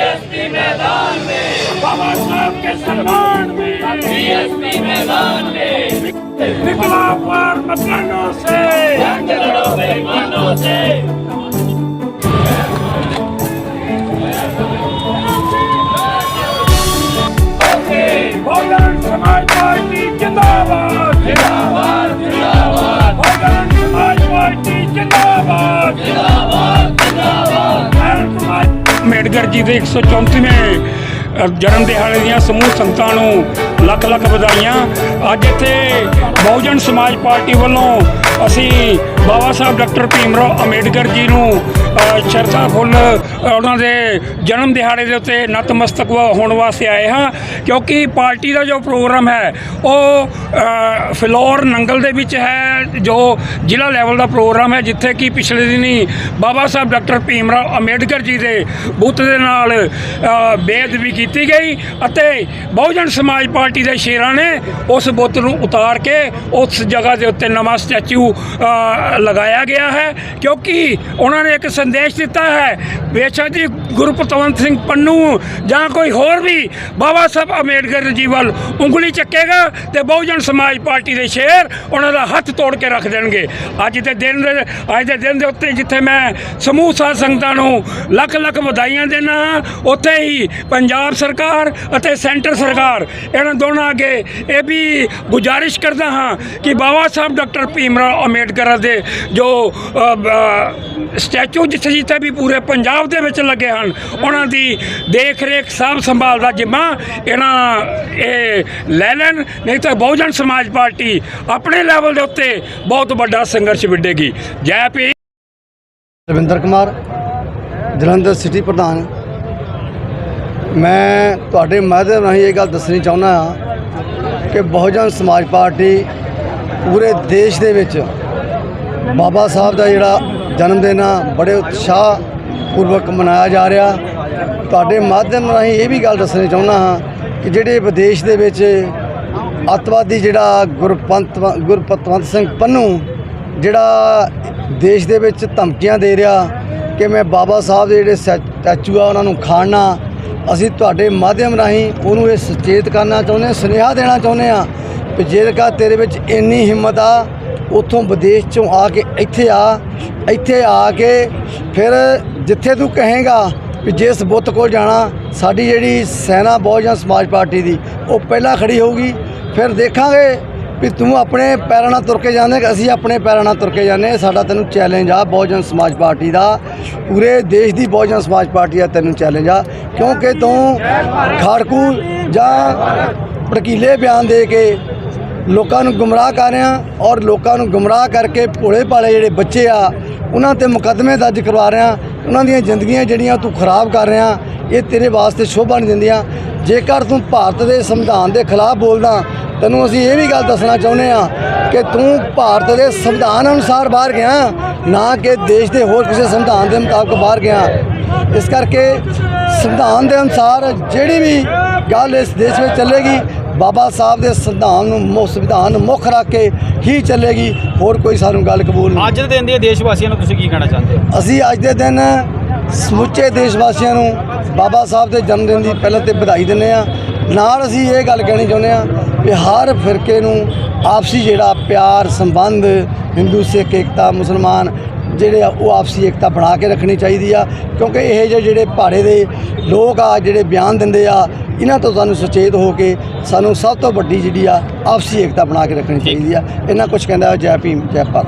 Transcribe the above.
BSP मैदान में बाबा साहब के सम्मान में बीएसपी मैदान में विकलाप और मकानों से जंग लड़ो बेईमानों से ਜੀ ਦੇ 134ਵੇਂ ਅ, ਜਨਮ ਦਿਹਾੜੇ ਦੀਆਂ ਸਮੂਹ ਸੰਗਤਾਂ ਨੂੰ ਲੱਖ ਲੱਖ ਵਧਾਈਆਂ। ਅੱਜ ਇੱਥੇ ਬਹੁਜਨ ਸਮਾਜ ਪਾਰਟੀ ਵੱਲੋਂ ਅਸੀਂ ਬਾਬਾ ਸਾਹਿਬ ਡਾਕਟਰ ਭੀਮ ਰਾਓ ਅੰਬੇਡਕਰ ਜੀ ਨੂੰ ਸ਼ਰਧਾ ਫੁੱਲ ਉਹਨਾਂ ਦੇ ਜਨਮ ਦਿਹਾੜੇ ਦੇ ਉੱਤੇ ਨਤਮਸਤਕ ਹੋਣ ਵਾਸਤੇ ਆਏ ਹਾਂ। ਕਿਉਂਕਿ ਪਾਰਟੀ ਦਾ ਜੋ ਪ੍ਰੋਗਰਾਮ ਹੈ ਉਹ ਅ, ਫਿਲੌਰ ਨੰਗਲ ਦੇ ਵਿੱਚ ਹੈ ਜੋ ਜ਼ਿਲ੍ਹਾ ਲੈਵਲ ਦਾ ਪ੍ਰੋਗਰਾਮ ਹੈ ਜਿੱਥੇ ਕਿ ਪਿਛਲੇ ਦਿਨੀ ਬਾਬਾ ਸਾਹਿਬ ਡਾਕਟਰ ਭੀਮ ਰਾਓ ਅੰਬੇਡਕਰ ਜੀ ਦੇ ਬੁੱਤ ਦੇ ਨਾਲ ਅ, ਬੇਅਦਬੀ ਕੀਤੀ ਗਈ ਅਤੇ ਬਹੁਜਨ ਸਮਾਜ ਪਾਰਟੀ ਪਾਰਟੀ ਦੇ ਸ਼ੇਰਾਂ ਨੇ ਉਸ ਬੁੱਤ ਨੂੰ ਉਤਾਰ ਕੇ ਉਸ ਜਗ੍ਹਾ ਦੇ ਉੱਤੇ ਨਵਾਂ ਸਟੈਚੂ ਲਗਾਇਆ ਗਿਆ ਹੈ। ਕਿਉਂਕਿ ਉਹਨਾਂ ਨੇ ਇੱਕ ਸੰਦੇਸ਼ ਦਿੱਤਾ ਹੈ ਬੇਸ਼ੱਕ ਜੀ ਗੁਰਪਤਵੰਤ ਸਿੰਘ ਪੰਨੂ ਜਾਂ ਕੋਈ ਹੋਰ ਵੀ ਬਾਬਾ ਸਾਹਿਬ ਅੰਬੇਡਕਰ ਜੀ ਵੱਲ ਉਂਗਲੀ ਚੱਕੇਗਾ ਤੇ ਬਹੁਜਨ ਸਮਾਜ ਪਾਰਟੀ ਦੇ ਸ਼ੇਰ ਉਹਨਾਂ ਦਾ ਹੱਥ ਤੋੜ ਕੇ ਰੱਖ ਦੇਣਗੇ। ਅੱਜ ਦੇ ਦਿਨ ਦੇ ਅੱਜ ਦੇ ਦਿਨ ਦੇ ਉੱਤੇ ਜਿੱਥੇ ਮੈਂ ਸਮੂਹ ਸਾਧ ਸੰਗਤਾਂ ਨੂੰ ਲੱਖ ਲੱਖ ਵਧਾਈਆਂ ਦੇਣਾ ਹਾਂ, ਉੱਥੇ ਹੀ ਪੰਜਾਬ ਸਰਕਾਰ ਅਤੇ ਸੈਂਟਰ ਸਰਕਾਰ ਇਹਨਾਂ ਦੋਨਾਂ ਅੱਗੇ ਇਹ ਵੀ ਗੁਜ਼ਾਰਿਸ਼ ਕਰਦਾ ਹਾਂ ਕਿ ਬਾਬਾ ਸਾਹਿਬ ਡਾਕਟਰ ਭੀਮਰਾਓ ਅੰਬੇਡਕਰ ਦੇ ਜੋ ਸਟੈਚੂ ਜਿੱਥੇ ਜਿੱਥੇ ਵੀ ਪੂਰੇ ਪੰਜਾਬ ਦੇ ਵਿੱਚ ਲੱਗੇ ਹਨ, ਉਹਨਾਂ ਦੀ ਦੇਖ ਰੇਖ ਸਾਂਭ ਸੰਭਾਲ ਦਾ ਜਿੰਮਾ ਇਹਨਾਂ, ਇਹ ਲੈ ਲੈਣ, ਨਹੀਂ ਤਾਂ ਬਹੁਜਨ ਸਮਾਜ ਪਾਰਟੀ ਆਪਣੇ ਲੈਵਲ ਦੇ ਉੱਤੇ ਬਹੁਤ ਵੱਡਾ ਸੰਘਰਸ਼ ਵਿੱਢੇਗੀ। ਜੈ ਭੀਮ ਰਵਿੰਦਰ ਕੁਮਾਰ, ਜਲੰਧਰ ਸਿਟੀ ਪ੍ਰਧਾਨ। ਮੈਂ ਤੁਹਾਡੇ ਮਾਧਿਅਮ ਰਾਹੀਂ ਇਹ ਗੱਲ ਦੱਸਣੀ ਚਾਹੁੰਦਾ ਹਾਂ ਕਿ ਬਹੁਜਨ ਸਮਾਜ ਪਾਰਟੀ ਪੂਰੇ ਦੇਸ਼ ਦੇ ਵਿੱਚ ਬਾਬਾ ਸਾਹਿਬ ਦਾ ਜਿਹੜਾ ਜਨਮ ਦਿਨ ਆ, ਬੜੇ ਉਤਸ਼ਾਹ ਪੂਰਵਕ ਮਨਾਇਆ ਜਾ ਰਿਹਾ। ਤੁਹਾਡੇ ਮਾਧਿਅਮ ਰਾਹੀਂ ਇਹ ਵੀ ਗੱਲ ਦੱਸਣੀ ਚਾਹੁੰਦਾ ਹਾਂ ਕਿ ਜਿਹੜੇ ਵਿਦੇਸ਼ ਦੇ ਵਿੱਚ ਅੱਤਵਾਦੀ ਜਿਹੜਾ ਗੁਰਪੰਤ ਗੁਰਪਤਵੰਤ ਸਿੰਘ ਪੰਨੂ ਜਿਹੜਾ ਦੇਸ਼ ਦੇ ਵਿੱਚ ਧਮਕੀਆਂ ਦੇ ਰਿਹਾ ਕਿ ਮੈਂ ਬਾਬਾ ਸਾਹਿਬ ਦੇ ਜਿਹੜੇ ਸਟੈਚੂ ਆ, ਉਹਨਾਂ ਨੂੰ ਖਾਣਾ ਅਸੀਂ ਤੁਹਾਡੇ ਮਾਧਿਅਮ ਰਾਹੀਂ ਉਹਨੂੰ ਇਹ ਸੁਚੇਤ ਕਰਨਾ ਚਾਹੁੰਦੇ ਹਾਂ, ਸੁਨੇਹਾ ਦੇਣਾ ਚਾਹੁੰਦੇ ਹਾਂ ਕਿ ਜੇਕਰ ਤੇਰੇ ਵਿੱਚ ਇੰਨੀ ਹਿੰਮਤ ਆ, ਉੱਥੋਂ ਵਿਦੇਸ਼ ਚੋਂ ਆ ਕੇ ਇੱਥੇ ਆ ਇੱਥੇ ਆ ਕੇ ਫਿਰ ਜਿੱਥੇ ਤੂੰ ਕਹੇਗਾ ਵੀ ਜਿਸ ਬੁੱਤ ਕੋਲ ਜਾਣਾ, ਸਾਡੀ ਜਿਹੜੀ ਸੈਨਾ ਬਹੁਜਨ ਸਮਾਜ ਪਾਰਟੀ ਦੀ, ਉਹ ਪਹਿਲਾਂ ਖੜੀ ਹੋਊਗੀ। ਫਿਰ ਦੇਖਾਂਗੇ ਵੀ ਤੂੰ ਆਪਣੇ ਪੈਰਾਂ ਨਾਲ ਤੁਰ ਕੇ ਜਾਂਦੇ ਅਸੀਂ ਆਪਣੇ ਪੈਰਾਂ ਨਾਲ ਤੁਰ ਕੇ ਜਾਂਦੇ ਸਾਡਾ ਤੈਨੂੰ ਚੈਲੰਜ ਆ ਬਹੁਜਨ ਸਮਾਜ ਪਾਰਟੀ ਦਾ। ਪੂਰੇ ਦੇਸ਼ ਦੀ ਬਹੁਜਨ ਸਮਾਜ ਪਾਰਟੀ ਦਾ ਤੈਨੂੰ ਚੈਲੰਜ ਆ। ਕਿਉਂਕਿ ਤੂੰ ਖਾੜਕੂ ਜਾਂ ਪੜਕੀਲੇ ਬਿਆਨ ਦੇ ਕੇ ਲੋਕਾਂ ਨੂੰ ਗੁੰਮਰਾਹ ਕਰ ਰਿਹਾ ਔਰ ਲੋਕਾਂ ਨੂੰ ਗੁੰਮਰਾਹ ਕਰਕੇ ਭੋਲੇ ਭਾਲੇ ਜਿਹੜੇ ਬੱਚੇ ਆ, ਉਹਨਾਂ ਤੇ ਮੁਕੱਦਮੇ ਦਰਜ ਕਰਵਾ ਰਿਹਾ ਉਹਨਾਂ ਦੀਆਂ ਜ਼ਿੰਦਗੀਆਂ ਜਿਹੜੀਆਂ ਤੂੰ ਖਰਾਬ ਕਰ ਰਿਹਾ, ਇਹ ਤੇਰੇ ਵਾਸਤੇ ਸ਼ੋਭਾ ਨਹੀਂ ਦਿੰਦੀਆਂ। ਜੇਕਰ ਤੂੰ ਭਾਰਤ ਦੇ ਸੰਵਿਧਾਨ ਦੇ ਖਿਲਾਫ ਬੋਲਦਾ, ਤੈਨੂੰ ਅਸੀਂ ਇਹ ਵੀ ਗੱਲ ਦੱਸਣਾ ਚਾਹੁੰਦੇ ਆ ਕਿ ਤੂੰ ਭਾਰਤ ਦੇ ਸੰਵਿਧਾਨ ਅਨੁਸਾਰ ਬਾਹਰ ਗਿਆ, ਨਾ ਕਿ ਦੇਸ਼ ਦੇ ਹੋਰ ਕਿਸੇ ਸੰਵਿਧਾਨ ਦੇ ਮੁਤਾਬਕ ਬਾਹਰ ਗਿਆ। ਇਸ ਕਰਕੇ ਸੰਵਿਧਾਨ ਦੇ ਅਨੁਸਾਰ ਜਿਹੜੀ ਵੀ ਗੱਲ ਇਸ ਦੇਸ਼ ਵਿੱਚ ਚੱਲੇਗੀ ਬਾਬਾ ਸਾਹਿਬ ਦੇ ਸੰਵਿਧਾਨ ਨੂੰ ਮੁੱਖ ਸੰਵਿਧਾਨ ਨੂੰ ਮੁੱਖ ਰੱਖ ਕੇ ਹੀ ਚੱਲੇਗੀ ਹੋਰ ਕੋਈ ਸਾਨੂੰ ਗੱਲ ਕਬੂਲ ਨਹੀਂ। ਅੱਜ ਦੇ ਦਿਨ ਦੇ ਦੇਸ਼ ਵਾਸੀਆਂ ਨੂੰ ਤੁਸੀਂ ਕੀ ਕਹਿਣਾ ਚਾਹੁੰਦੇ ਹੋ? ਅਸੀਂ ਅੱਜ ਦੇ ਦਿਨ ਸਮੁੱਚੇ ਦੇਸ਼ ਵਾਸੀਆਂ ਨੂੰ ਬਾਬਾ ਸਾਹਿਬ ਦੇ ਜਨਮ ਦਿਨ ਦੀ ਪਹਿਲਾਂ ਤੇ ਵਧਾਈ ਦਿੰਦੇ ਆ ਨਾਲ ਅਸੀਂ ਇਹ ਗੱਲ ਕਹਿਣੀ ਚਾਹੁੰਦੇ ਆ ਕਿ ਹਰ ਫਿਰਕੇ ਨੂੰ ਆਪਸੀ ਜਿਹੜਾ ਪਿਆਰ ਸੰਬੰਧ ਹਿੰਦੂ ਸਿੱਖ ਏਕਤਾ ਮੁਸਲਮਾਨ ਜਿਹੜੇ ਆ ਉਹ ਆਪਸੀ ਏਕਤਾ ਬਣਾ ਕੇ ਰੱਖਣੀ ਚਾਹੀਦੀ ਆ। ਕਿਉਂਕਿ ਇਹ ਜਿਹੇ ਜਿਹੜੇ ਪਹਾੜੇ ਦੇ ਲੋਕ ਆ ਜਿਹੜੇ ਬਿਆਨ ਦਿੰਦੇ ਆ ਇਹਨਾਂ ਤੋਂ ਸਾਨੂੰ ਸੁਚੇਤ ਹੋ ਕੇ ਸਾਨੂੰ ਸਭ ਤੋਂ ਵੱਡੀ ਜਿਹੜੀ ਆ ਆਪਸੀ ਏਕਤਾ ਬਣਾ ਕੇ ਰੱਖਣੀ ਚਾਹੀਦੀ ਆ। ਇਹਨਾਂ ਕੁਝ ਕਹਿੰਦਾ ਜੈ ਭੀਮ ਜੈ ਭਾਰਤ।